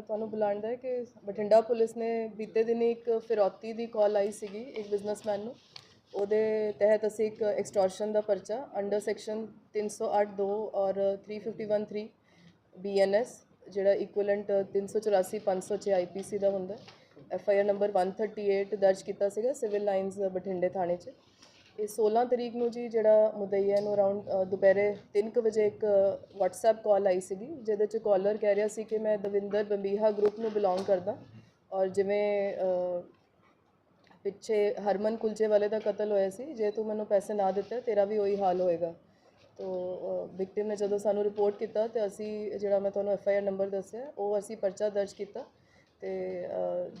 ਤੁਹਾਨੂੰ ਬੁਲਾਉਣ ਦਾ ਹੈ ਕਿ ਬਠਿੰਡਾ ਪੁਲਿਸ ਨੇ ਬੀਤੇ ਦਿਨੀ ਇੱਕ ਫਿਰੌਤੀ ਦੀ ਕਾਲ ਆਈ ਸੀਗੀ ਇੱਕ ਬਿਜ਼ਨਸਮੈਨ ਨੂੰ। ਉਹਦੇ ਤਹਿਤ ਅਸੀਂ ਇੱਕ ਐਕਸਟੋਰਸ਼ਨ ਦਾ ਪਰਚਾ ਅੰਡਰ ਸੈਕਸ਼ਨ 308 2 ਔਰ 351 3 ਬੀਐਨਐਸ ਜਿਹੜਾ ਇਕੁਇਵਲੈਂਟ 384 506 ਆਈਪੀਸੀ ਦਾ ਹੁੰਦਾ ਐਫ ਆਈ ਆਰ ਨੰਬਰ 138 ਦਰਜ ਕੀਤਾ ਸੀਗਾ ਸਿਵਲ ਲਾਈਨਸ ਬਠਿੰਡੇ ਥਾਣੇ 'ਚ। ਇਹ 16 ਤਰੀਕ ਨੂੰ ਜੀ ਜਿਹੜਾ ਮੁਦਈਆ ਨੂੰ ਅਰਾਊਂਡ ਦੁਪਹਿਰੇ 3 ਕੁ ਵਜੇ ਇੱਕ WhatsApp ਕਾਲ ਆਈ ਸੀਗੀ, ਜਿਹਦੇ 'ਚ ਕਾਲਰ ਕਹਿ ਰਿਹਾ ਸੀ ਕਿ ਮੈਂ ਦਵਿੰਦਰ ਬੰਬੀਹਾ ਗਰੁੱਪ ਨੂੰ ਬਿਲੋਂਗ ਕਰਦਾ। ਔਰ ਜਿਵੇਂ ਪਿੱਛੇ ਹਰਮਨ ਕੁਲਚੇ ਵਾਲੇ ਦਾ ਕਤਲ ਹੋਇਆ ਸੀ, ਜੇ ਤੂੰ ਮੈਨੂੰ ਪੈਸੇ ਨਾ ਦਿੱਤੇ, ਤੇਰਾ ਵੀ ਉਹੀ ਹਾਲ ਹੋਏਗਾ। ਤੋ ਵਿਕਟਿਮ ਨੇ ਜਦੋਂ ਸਾਨੂੰ ਰਿਪੋਰਟ ਕੀਤਾ ਤੇ ਅਸੀਂ, ਜਿਹੜਾ ਮੈਂ ਤੁਹਾਨੂੰ ਐਫ ਆਈ ਆਰ ਨੰਬਰ ਦੱਸਿਆ, ਉਹ ਅਸੀਂ ਪਰਚਾ ਦਰਜ ਕੀਤਾ। ਤੇ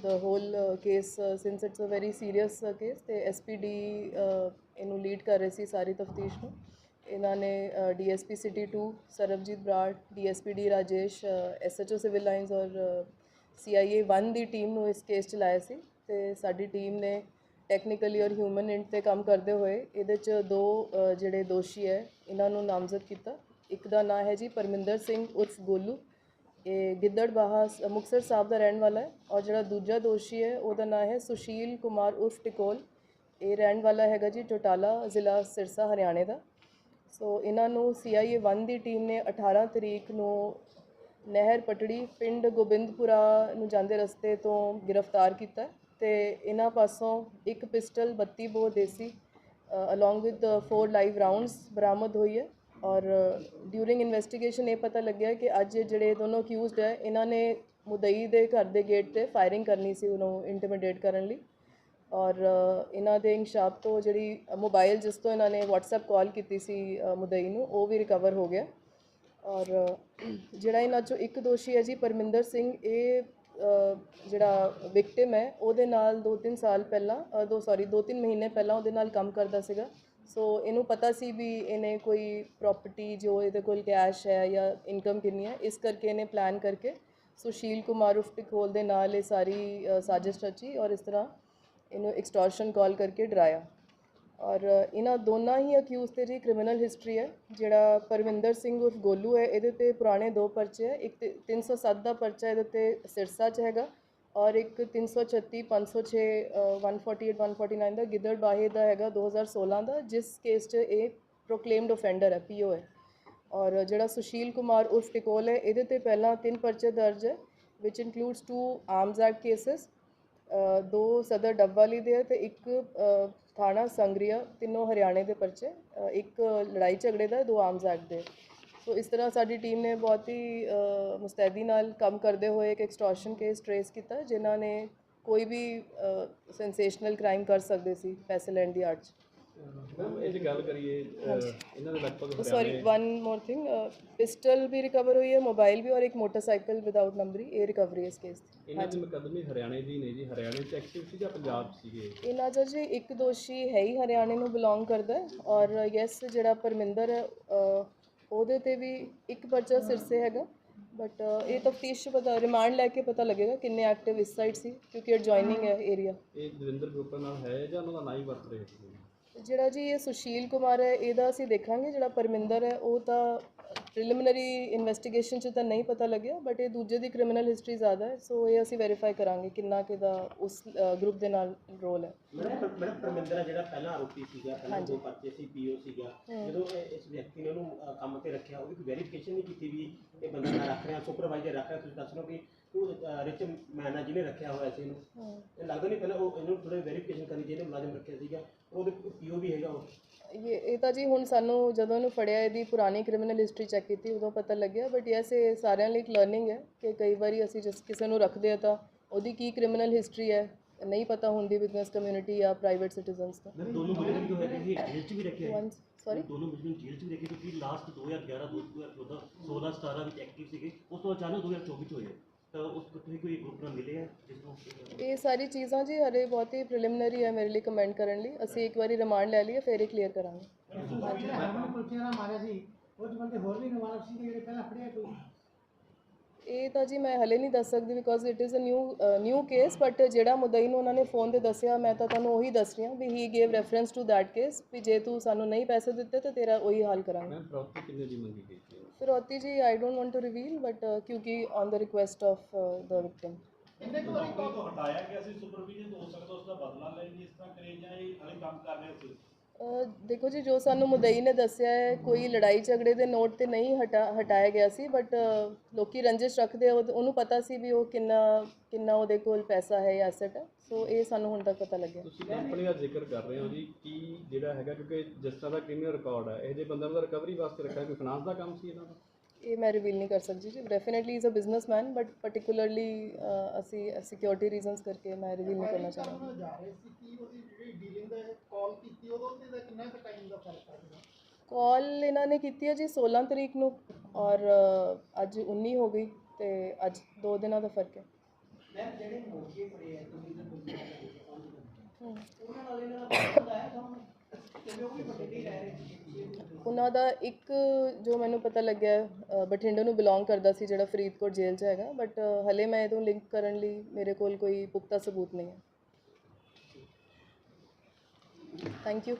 the whole case since it's a very serious case ਤੇ ਐਸਪੀਡੀ ਇਹਨੂੰ ਲੀਡ ਕਰ ਰਹੇ ਸੀ ਸਾਰੀ ਤਫਤੀਸ਼ ਨੂੰ। ਇਹਨਾਂ ਨੇ DSP city 2 Sarabjit Brar DSPD Rajesh SHO civil lines ਔਰ ਸੀਆਈਏ 1 ਦੀ ਟੀਮ ਨੂੰ ਇਸ ਕੇਸ ਚ ਲਾਇਆ ਸੀ। ਤੇ ਸਾਡੀ ਟੀਮ ਨੇ ਟੈਕਨੀਕਲੀ ਔਰ ਹਿਊਮਨ ਇੰਟ ਤੇ ਕੰਮ ਕਰਦੇ ਹੋਏ ਇਹਦੇ ਚ ਦੋ ਜਿਹੜੇ ਦੋਸ਼ੀ ਹੈ, ਇਹਨਾਂ ਨੂੰ ਨਾਮਜ਼ਦ ਕੀਤਾ। ਇੱਕ ਦਾ ਨਾਂ ਹੈ ਜੀ ਪਰਮਿੰਦਰ ਸਿੰਘ ਉਰਫ ਗੋਲੂ ਇਹ ਗਿੱਦੜਬਾਹਾ ਸ- ਮੁਕਤਸਰ ਸਾਹਿਬ ਦਾ ਰਹਿਣ ਵਾਲਾ ਹੈ ਔਰ ਜਿਹੜਾ ਦੂਜਾ ਦੋਸ਼ੀ ਹੈ, ਉਹਦਾ ਨਾਮ ਹੈ ਸੁਸ਼ੀਲ ਕੁਮਾਰ ਉਰਫ ਟਿਕੋਲ। ਇਹ ਰਹਿਣ ਵਾਲਾ ਹੈਗਾ ਜੀ ਟੋਟਾਲਾ ਜ਼ਿਲ੍ਹਾ ਸਿਰਸਾ, ਹਰਿਆਣੇ ਦਾ। ਸੋ ਇਹਨਾਂ ਨੂੰ ਸੀਆਈਏ 1 ਦੀ ਟੀਮ ਨੇ 18 ਤਰੀਕ ਨੂੰ ਨਹਿਰ ਪਟੜੀ ਪਿੰਡ ਗੋਬਿੰਦਪੁਰਾ ਨੂੰ ਜਾਂਦੇ ਰਸਤੇ ਤੋਂ ਗ੍ਰਿਫਤਾਰ ਕੀਤਾ ਹੈ ਤੇ ਇਹਨਾਂ ਪਾਸੋਂ ਇੱਕ ਪਿਸਟਲ 32 ਬੋ ਦੇਸੀ ਅਲੋਂਗ ਵਿਦ 4 ਲਾਈਵ ਰਾਉਂਡਸ ਬਰਾਮਦ ਹੋਈ ਹੈ। ਔਰ ਡਿਊਰਿੰਗ ਇਨਵੈਸਟੀਗੇਸ਼ਨ ਇਹ ਪਤਾ ਲੱਗਿਆ ਕਿ ਅੱਜ ਜਿਹੜੇ ਦੋਨੋਂ ਅਕਿਊਜ਼ਡ ਹੈ, ਇਹਨਾਂ ਨੇ ਮੁਦਈ ਦੇ ਘਰ ਦੇ ਗੇਟ ਤੇ ਫਾਇਰਿੰਗ ਕਰਨੀ ਸੀ ਉਹਨੂੰ ਇੰਟੀਮੀਡੇਟ ਕਰਨ ਲਈ। ਔਰ ਇਹਨਾਂ ਦੇ ਇਨਸ਼ਾਪ ਤੋਂ ਜਿਹੜੀ ਮੋਬਾਈਲ ਜਿਸ ਤੋਂ ਇਹਨਾਂ ਨੇ WhatsApp ਕਾਲ ਕੀਤੀ ਸੀ ਮੁਦਈ ਨੂੰ, ਉਹ ਵੀ ਰਿਕਵਰ ਹੋ ਗਿਆ। ਔਰ ਜਿਹੜਾ ਇਹਨਾਂ ਚੋਂ ਇੱਕ ਦੋਸ਼ੀ ਹੈ ਜੀ, ਪਰਮਿੰਦਰ ਸਿੰਘ, ਇਹ ਜਿਹੜਾ ਵਿਕਟਿਮ ਹੈ, ਉਹਦੇ ਨਾਲ 2-3 ਸਾਲ ਪਹਿਲਾਂ ਦੋ ਸੌਰੀ 2-3 ਮਹੀਨੇ ਪਹਿਲਾਂ ਉਹਦੇ ਨਾਲ ਕੰਮ ਕਰਦਾ ਸੀਗਾ। ਸੋ ਇਹਨੂੰ ਪਤਾ ਸੀ ਵੀ ਇਹਨੇ ਕੋਈ ਪ੍ਰਾਪਰਟੀ ਜੋ ਇਹਦੇ ਕੋਲ ਕੈਸ਼ ਹੈ ਜਾਂ ਇਨਕਮ ਕਿੰਨੀ ਹੈ, ਇਸ ਕਰਕੇ ਇਹਨੇ ਪਲਾਨ ਕਰਕੇ ਸੁਸ਼ੀਲ ਕੁਮਾਰ ਉਫ ਟਿਕੋਲ ਦੇ ਨਾਲ ਇਹ ਸਾਰੀ ਸਾਜ਼ਿਸ਼ ਰਚੀ ਔਰ ਇਸ ਤਰ੍ਹਾਂ ਇਹਨੂੰ ਐਕਸਟੋਰਸ਼ਨ ਕਾਲ ਕਰਕੇ ਡਰਾਇਆ। ਔਰ ਇਹਨਾਂ ਦੋਨਾਂ ਹੀ ਅਕਿਊਜ਼ ਤੇ ਜੀ ਕ੍ਰਿਮੀਨਲ ਹਿਸਟਰੀ ਹੈ, ਜਿਹੜਾ ਪਰਵਿੰਦਰ ਸਿੰਘ ਉਰਫ ਗੋਲੂ ਹੈ, ਇਹਦੇ ਤੇ ਪੁਰਾਣੇ ਦੋ ਪਰਚੇ ਹੈ। ਇੱਕ ਤੇ 307 ਦਾ ਪਰਚਾ ਇਹਦੇ ਤੇ ਸਿਰਸਾ 'ਚ ਹੈਗਾ ਔਰ ਇੱਕ 336 506 ਅ, 148 149 ਦਾ ਗਿੱਦੜ ਬਾਹੇ ਦਾ ਹੈਗਾ 2016 ਦਾ ਜਿਸ ਕੇਸ 'ਚ ਇਹ ਪ੍ਰੋਕਲੇਮਡ ਅਫੈਂਡਰ ਹੈ ਪੀਓ ਹੈ। ਔਰ ਜਿਹੜਾ ਸੁਸ਼ੀਲ ਕੁਮਾਰ ਉਰਫ ਟਿਕੋਲ ਹੈ ਇਹਦੇ ਤੇ ਪਹਿਲਾਂ ਤਿੰਨ ਪਰਚੇ ਦਰਜ ਹੈ ਵਿਚ includes two arms act cases ਦੋ ਸਦਰ ਡੱਬਵਾਲੀ ਦੇ ਹੈ ਤੇ ਇੱਕ ਥਾਣਾ ਸੰਗਰੀਆ ਤਿੰਨੋਂ ਹਰਿਆਣੇ ਦੇ ਪਰਚੇ ਇੱਕ ਲੜਾਈ ਝਗੜੇ ਦਾ ਦੋ ਆਰਮਸ ਐਕਟ ਦੇ। ਸੋ ਇਸ ਤਰ੍ਹਾਂ ਸਾਡੀ ਟੀਮ ਨੇ ਬਹੁਤ ਹੀ ਮੁਸਤੈਦੀ ਨਾਲ ਕੰਮ ਕਰਦੇ ਹੋਏ ਇੱਕ ਐਕਸਟੋਰਸ਼ਨ ਕੇਸ ਟਰੇਸ ਕੀਤਾ ਜਿਨ੍ਹਾਂ ਨੇ ਕੋਈ ਵੀ ਸੈਂਸੇਸ਼ਨਲ ਕ੍ਰਾਈਮ ਕਰ ਸਕਦੇ ਸੀ ਪੈਸੇ ਲੈਣ ਦੀ ਆੜ 'ਚ। ਮੈਮ ਇਹ ਜੇ ਗੱਲ ਕਰੀਏ ਇਹਨਾਂ ਦੇ ਲਗਭਗ sorry one more thing pistol ਵੀ ਰਿਕਵਰ ਹੋਈ ਹੈ ਮੋਬਾਈਲ ਵੀ ਔਰ ਇੱਕ ਮੋਟਰਸਾਈਕਲ ਵਿਦਆਊਟ ਨੰਬਰੀ ਇਹ ਰਿਕਵਰੀ ਇਸ ਕੇਸ ਦੀ। ਇਹਨਾਂ ਦੇ ਮੁਕੱਦਮੇ ਹਰਿਆਣੇ ਦੀ ਨੇ ਜੀ ਹਰਿਆਣੇ 'ਚ ਐਕਟਿਵ ਸੀ ਜਾਂ ਪੰਜਾਬ 'ਚ ਸੀਗੇ? ਇਹਨਾਂ 'ਚੋਂ ਜੀ ਇੱਕ ਦੋਸ਼ੀ ਹੈ ਹੀ ਹਰਿਆਣੇ ਨੂੰ ਬਿਲੋਂਗ ਕਰਦਾ ਔਰ ਯੈਸ ਜਿਹੜਾ ਪਰਮਿੰਦਰ ਉਹਦੇ ਤੇ ਵੀ ਇੱਕ ਪਰਚਾ ਸਿਰਸੇ ਹੈਗਾ। ਬਟ ਇਹ ਤਫਤੀਸ਼ ਪਤਾ ਰਿਮਾਂਡ ਲੈ ਕੇ ਪਤਾ ਲੱਗੇਗਾ ਕਿੰਨੇ ਐਕਟਿਵ ਇਸ ਸਾਈਡ ਸੀ ਕਿਉਂਕਿ ਐਡਜੋਇਨਿੰਗ ਹੈ ਏਰੀਆ ਇਹ ਦਵਿੰਦਰ ਗਰੁੱਪ ਨਾਲ ਹੈ ਜਾਂ ਉਹਨਾਂ ਦਾ ਨਾਂ ਹੀ ਵਰਤ ਰਹੇ ਸੀ? ਜਿਹੜਾ ਜੀ ਇਹ ਸੁਸ਼ੀਲ ਕੁਮਾਰ ਹੈ ਇਹਦਾ ਅਸੀਂ ਦੇਖਾਂਗੇ ਜਿਹੜਾ ਪਰਮਿੰਦਰ ਹੈ ਉਹ ਤਾਂ ਪ੍ਰੀਲਿਮਿਨਰੀ ਇਨਵੈਸਟੀਗੇਸ਼ਨ 'ਚ ਤਾਂ ਨਹੀਂ ਪਤਾ ਲੱਗਿਆ ਬਟ ਇਹ ਦੂਜੇ ਦੀ ਕ੍ਰਿਮੀਨਲ ਹਿਸਟਰੀ ਜ਼ਿਆਦਾ ਹੈ ਸੋ ਇਹ ਅਸੀਂ ਵੈਰੀਫਾਈ ਕਰਾਂਗੇ ਕਿੰਨਾ ਕਿਦਾ ਉਸ ਗਰੁੱਪ ਦੇ ਨਾਲ ਰੋਲ ਹੈ। ਮੈਡਮ ਮੈਡਮ ਪਰਮਿੰਦਰ ਜਿਹੜਾ ਪਹਿਲਾ ਆਰੋਪੀ ਸੀਗਾ ਪਹਿਲਾਂ ਦੋ ਪਰਚੇ ਸੀ ਪੀਓ ਸੀਗਾ ਜਦੋਂ ਇਸ ਵਿਅਕਤੀ ਨੇ ਉਹਨੂੰ ਕੰਮ ਤੇ ਰੱਖਿਆ ਉਹਦੀ ਕੋਈ ਵੈਰੀਫਿਕੇਸ਼ਨ ਨਹੀਂ ਕੀਤੀ ਵੀ ਇਹ ਬੰਦਾ ਮੈਂ ਰੱਖ ਰਿਹਾ ਸੁਪਰਵਾਈਜ਼ਰ ਰੱਖ ਰਿਹਾ ਤੁਸੀਂ ਦੱਸ ਲਓ ਕਿ ਉਹ ਰਿਚ ਮੈਨ ਜਿਹਨੇ ਰੱਖਿਆ ਹੋਇਆ ਸੀ ਇਹਨੂੰ। ਇਹ ਲੱਗਦਾ ਨਹੀਂ ਪਹਿਲਾਂ ਉਹ ਇਹਨੂੰ ਥੋੜੀ ਵੈਰੀਫਿਕੇਸ਼ਨ ਕਰਨੀ ਜਿਹਨੇ ਮੁਲਾਜ਼ਮ ਰੱਖਿਆ ਸੀਗਾ ਉਹਦੇ ਪੀਓ ਵੀ ਹੈਗਾ ਉਹ। ਇਹ ਇਹ ਤਾਂ ਜੀ ਹੁਣ ਸਾਨੂੰ ਜਦੋਂ ਇਹਨੂੰ ਫੜਿਆ ਇਹਦੀ ਪੁਰਾਣੀ ਕ੍ਰਿਮੀਨਲ ਹਿਸਟਰੀ ਚੈੱਕ ਕੀਤੀ ਉਦੋਂ ਪਤਾ ਲੱਗਿਆ ਬਟ ਯੈਸ ਇਹ ਸਾਰਿਆਂ ਲਈ ਇੱਕ ਲਰਨਿੰਗ ਹੈ ਕਿ ਕਈ ਵਾਰੀ ਅਸੀਂ ਜਿਸ ਕਿਸੇ ਨੂੰ ਰੱਖਦੇ ਆ ਤਾਂ ਉਹਦੀ ਕੀ ਕ੍ਰਿਮੀਨਲ ਹਿਸਟਰੀ ਹੈ ਨਹੀਂ ਪਤਾ ਹੁੰਦੀ ਬਿਜ਼ਨਸ ਕਮਿਊਨਿਟੀ ਜਾਂ ਪ੍ਰਾਈਵੇਟ ਸਿਟੀਜ਼ਨਸ ਦਾ। ਮੈਂ ਦੋਨੋਂ ਮੁਲਜ਼ਮ ਜੋ ਹੈਗੇ ਸੀ ਜੇਲ੍ਹ 'ਚ ਵੀ ਰੱਖੇ ਹੋਏ? ਸੌਰੀ ਦੋਨੋਂ ਮੁਲਜ਼ਮ ਜੇਲ੍ਹ 'ਚ ਵੀ ਰੱਖੇ ਕਿਉਂਕਿ ਲਾਸਟ 2011 2014 16 17 ਵਿੱਚ ਐਕਟਿਵ ਸੀਗੇ ਉਸ ਤੋਂ ਅਚਾਨਕ 2024 ਚ ਹੋਏ ਤਾਂ ਉਸ ਤੋਂ ਤੁਸੀਂ ਕੋਈ ਗਰੁੱਪ ਨਾਲ ਮਿਲੇ ਆ ਜਿਸ ਨੂੰ ਇਹ ਸਾਰੀ ਚੀਜ਼ਾਂ ਜੀ ਹਰੇ ਬਹੁਤ ਹੀ ਪ੍ਰੀਲਿਮਿਨਰੀ ਹੈ ਮੇਰੇ ਲਈ ਕਮੈਂਟ ਕਰਨ ਲਈ। ਅਸੀਂ ਇੱਕ ਵਾਰੀ ਰਿਮਾਂਡ ਲੈ ਲਈਏ ਫਿਰ ਇਹ ਕਲੀਅਰ ਕਰਾਂਗੇ। ਇਹ ਤਾਂ ਜੀ ਮੈਂ ਹਲੇ ਨਹੀਂ ਦੱਸ ਸਕਦੀ because it is a new new case but ਜਿਹੜਾ ਮੁਦਈ ਨੂੰ ਉਹਨਾਂ ਨੇ ਫੋਨ ਤੇ ਦੱਸਿਆ ਮੈਂ ਤਾਂ ਤੁਹਾਨੂੰ ਉਹੀ ਦੱਸ ਰਹੀ ਹਾਂ ਵੀ he gave reference to that case ਵੀ ਜੇ ਤੂੰ ਸਾਨੂੰ ਨਹੀਂ ਪੈਸੇ ਦਿੱਤੇ ਤਾਂ ਤੇਰਾ ਉਹੀ ਹਾਲ ਕਰਾਂਗੇ। ਮੈਂ ਫਰੌਤੀ ਕਿੰਨੇ ਦੀ ਮੰਗੀ ਗਈ ਸੀ ਫਿਰੌਤੀ ਜੀ I don't want to reveal but ਕਿਉਂਕਿ on the request of the victim ਨੌਕਰੀ ਤੋਂ ਹਟਾਇਆ ਗਿਆ ਸੀ ਸੁਪਰਵਿਜ਼ਨ ਹੋ ਸਕਦਾ ਉਸ ਦਾ ਬਦਲਾ ਲੈਣ ਲਈ ਇਸ ਤਰ੍ਹਾਂ ਕਰੇ ਜਾਂ ਇਹ ਹਾਲੇ ਕੰਮ ਕਰ ਰਹੇ ਸੀ ਅਹ ਦੇਖੋ ਜੀ ਜੋ ਸਾਨੂੰ ਮੁਦਈ ਨੇ ਦੱਸਿਆ ਹੈ ਕੋਈ ਲੜਾਈ ਝਗੜੇ ਦੇ ਨੋਟ ਤੇ ਨਹੀਂ ਹਟਾ ਹਟਾਇਆ ਗਿਆ ਸੀ ਬਟ ਲੋਕੀ ਰੰਜਿਸ਼ ਰੱਖਦੇ ਆ ਉਹ- ਉਹਨੂੰ ਪਤਾ ਸੀ ਵੀ ਉਹ ਕਿੰਨਾ ਕਿੰਨਾ ਉਹਦੇ ਕੋਲ ਪੈਸਾ ਹੈ ਜਾਂ ਐਸੈਟ ਹੈ ਸੋ ਇਹ ਸਾਨੂੰ ਹੁਣ ਤੱਕ ਪਤਾ ਲੱਗਿਆ। ਤੁਸੀਂ ਕੰਪਨੀ ਦਾ ਜ਼ਿਕਰ ਕਰ ਰਹੇ ਹੋ ਜੀ ਕੀ ਜਿਹੜਾ ਹੈਗਾ ਕਿਉਂਕਿ ਜਿਸ ਤਰ੍ਹਾਂ ਦਾ ਕ੍ਰਿਮੀਨਲ ਰਿਕਾਰਡ ਹੈ ਇਹ ਜੇ ਬੰਦਾ ਦਾ ਰਿਕਵਰੀ ਵਾਸਤੇ ਰੱਖਿਆ ਕੋਈ ਫਾਈਨਾਂਸ ਦਾ ਕੰਮ ਸੀ ਇਹਨਾਂ ਦਾ? ਇਹ ਮੈਂ ਰਿਵੀਲ ਨਹੀਂ ਕਰ ਸਕਦੀ ਜੀ definitely is a businessman but particularly ਅਸੀਂ ਸਿਕਿਉਰਿਟੀ ਰੀਜ਼ਨਸ ਕਰਕੇ ਮੈਂ ਰਿਵੀਲ ਨਹੀਂ ਕਰਨਾ ਚਾਹਾਂਗੀ। ਜਾ ਰਹੇ ਸੀ ਕਿ ਉਹਦੀ ਜਿਹੜੀ ਡੀਲਿੰਗ ਦਾ ਕਾਲ ਕੀਤੀ ਉਦੋਂ ਤੇ ਦਾ ਕਿੰਨਾ ਕੁ ਟਾਈਮ ਦਾ ਫ਼ਰਕ ਆ ਗਿਆ ਕਾਲ ਇਹਨਾਂ ਨੇ ਕੀਤੀ ਹੈ ਜੀ 16 ਤਰੀਕ ਨੂੰ ਔਰ ਅ, ਅੱਜ 19 ਹੋ ਗਈ ਤੇ ਅੱਜ 2 ਦਿਨਾਂ ਦਾ ਫ਼ਰਕ ਹੈ। ਮੈਮ ਜਿਹੜੇ ਮੋਰਚੇ ਫੜੇ ਆ ਤੁਸੀਂ ਤਾਂ ਪੁਲਿਸ ਹਮ। ਉਹਨਾਂ ਨਾਲ ਇਹਨਾਂ ਦਾ ਪਤਾ ਆਇਆ ਤੁਹਾਨੂੰ ਕਿਉਂਕਿ ਉਹ ਵੀ ਬਠਿੰਡੇ ਹੀ ਰਹਿ ਰਹੇ ਸੀ ਉਹਨਾਂ ਦਾ ਇੱਕ ਜੋ ਮੈਨੂੰ ਪਤਾ ਲੱਗਿਆ ਅ, ਬਠਿੰਡੇ ਨੂੰ ਬਿਲੋਂਗ ਕਰਦਾ ਸੀ ਜਿਹੜਾ ਫਰੀਦਕੋਟ ਜੇਲ੍ਹ 'ਚ ਹੈਗਾ ਬਟ ਹਲੇ ਮੈਂ ਇਹਨੂੰ ਲਿੰਕ ਕਰਨ ਲਈ ਮੇਰੇ ਕੋਲ ਕੋਈ ਪੁਖਤਾ ਸਬੂਤ ਨਹੀਂ ਹੈ। Thank you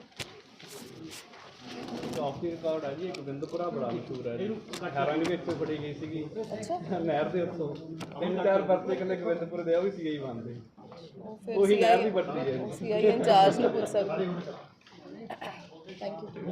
off the record ਹੈ ਜੀ ਇੱਕ ਬਿੰਦਪੁਰਾ ਬੜਾ ਮਸ਼ਹੂਰ ਹੈ ਜੀ 18 ਦੇ ਵਿੱਚ ਫੜੀ ਗਈ ਸੀਗੀ ਅੱਛਾ ਨਹਿਰ ਦੇ ਉੱਤੋਂ ਤਿੰਨ ਚਾਰ ਪਰਤੇ ਕਹਿੰਦੇ ਗੋਬਿੰਦਪੁਰ ਦੇ ਆ ਉਹ ਵੀ ਸੀਗੇ ਹੀ ਬੰਦੇ ਉਹ ਫਿਰ ਉਹੀ ਨਹਿਰ ਦੀ ਸੀਆਈ ਪੱਟੀ ਹੈ ਸੀਆਈ ਇੰਚਾਰਜ ਨੂੰ ਪੁੱਛ ਸਕਦੇ ਥੈਂਕ ਯੂ